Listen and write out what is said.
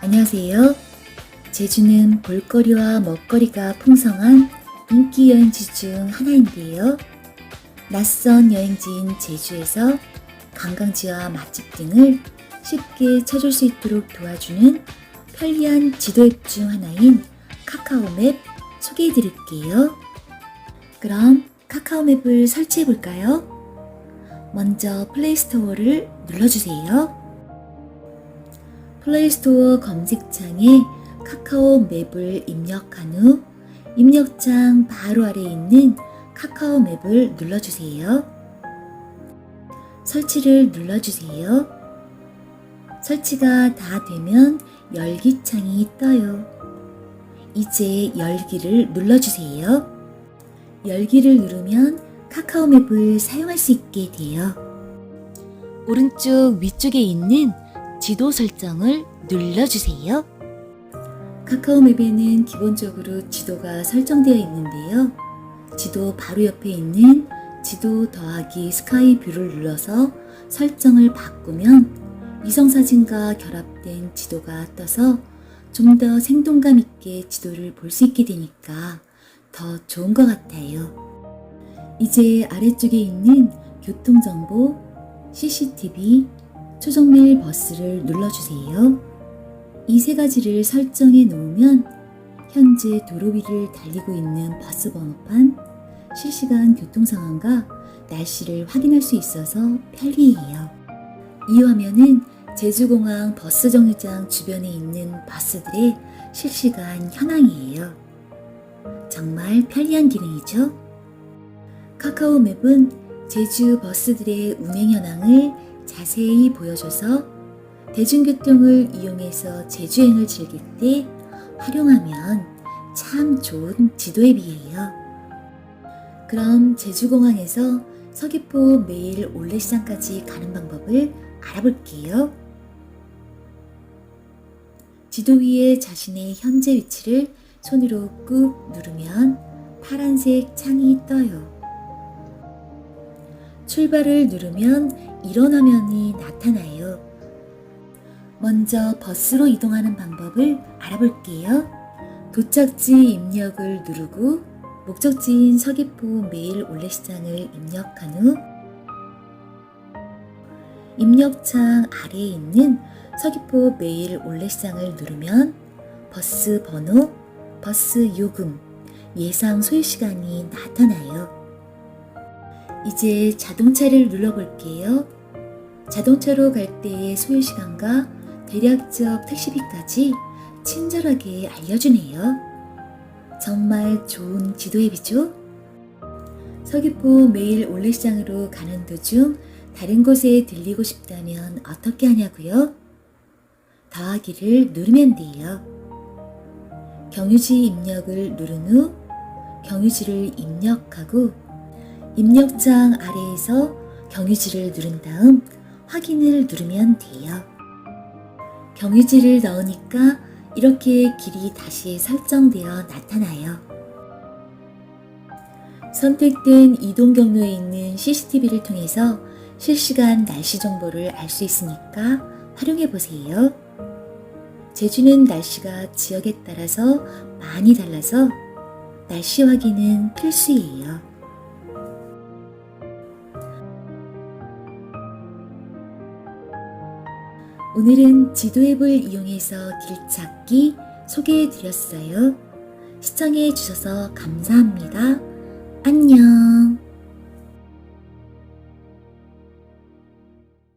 안녕하세요. 제주는 볼거리와 먹거리가 풍성한 인기 여행지 중 하나인데요. 낯선 여행지인 제주에서 관광지와 맛집 등을 쉽게 찾을 수 있도록 도와주는 편리한 지도 앱 중 하나인 카카오맵 소개해 드릴게요. 그럼 카카오맵을 설치해 볼까요? 먼저 플레이스토어를 눌러주세요. 플레이스토어 검색창에 카카오 맵을 입력한 후 입력창 바로 아래에 있는 카카오 맵을 눌러주세요. 설치를 눌러주세요. 설치가 다 되면 열기 창이 떠요. 이제 열기를 눌러주세요. 열기를 누르면 카카오 맵을 사용할 수 있게 돼요. 오른쪽 위쪽에 있는 지도 설정을 눌러주세요. 카카오 맵에는 기본적으로 지도가 설정되어 있는데요. 지도 바로 옆에 있는 지도 더하기 스카이 뷰를 눌러서 설정을 바꾸면 위성사진과 결합된 지도가 떠서 좀 더 생동감 있게 지도를 볼 수 있게 되니까 더 좋은 것 같아요. 이제 아래쪽에 있는 교통정보, CCTV, 초정밀 버스를 눌러주세요. 이 세 가지를 설정해 놓으면 현재 도로 위를 달리고 있는 버스 번호판, 실시간 교통 상황과 날씨를 확인할 수 있어서 편리해요. 이 화면은 제주공항 버스 정류장 주변에 있는 버스들의 실시간 현황이에요. 정말 편리한 기능이죠? 카카오 맵은 제주 버스들의 운행 현황을 자세히 보여줘서 대중교통을 이용해서 제주행을 즐길 때 활용하면 참 좋은 지도 앱이에요. 그럼 제주공항에서 서귀포 매일 올레시장까지 가는 방법을 알아볼게요. 지도 위에 자신의 현재 위치를 손으로 꾹 누르면 파란색 창이 떠요. 출발을 누르면 화면이 나타나요. 먼저 버스로 이동하는 방법을 알아볼게요. 도착지 입력을 누르고 목적지인 서귀포 매일 올레시장을 입력한 후 입력창 아래에 있는 서귀포 매일 올레시장을 누르면 버스 번호, 버스 요금, 예상 소요 시간이 나타나요. 이제 자동차를 눌러볼게요. 자동차로 갈 때의 소요 시간과 대략적 택시비까지 친절하게 알려주네요. 정말 좋은 지도 앱이죠? 서귀포 매일 올레시장으로 가는 도중 다른 곳에 들리고 싶다면 어떻게 하냐고요? 더하기를 누르면 돼요. 경유지 입력을 누른 후 경유지를 입력하고 입력창 아래에서 경유지를 누른 다음 확인을 누르면 돼요. 경유지를 넣으니까 이렇게 길이 다시 설정되어 나타나요. 선택된 이동 경로에 있는 CCTV를 통해서 실시간 날씨 정보를 알 수 있으니까 활용해 보세요. 제주는 날씨가 지역에 따라서 많이 달라서 날씨 확인은 필수예요. 오늘은 지도 앱을 이용해서 길 찾기 소개해 드렸어요. 시청해 주셔서 감사합니다. 안녕.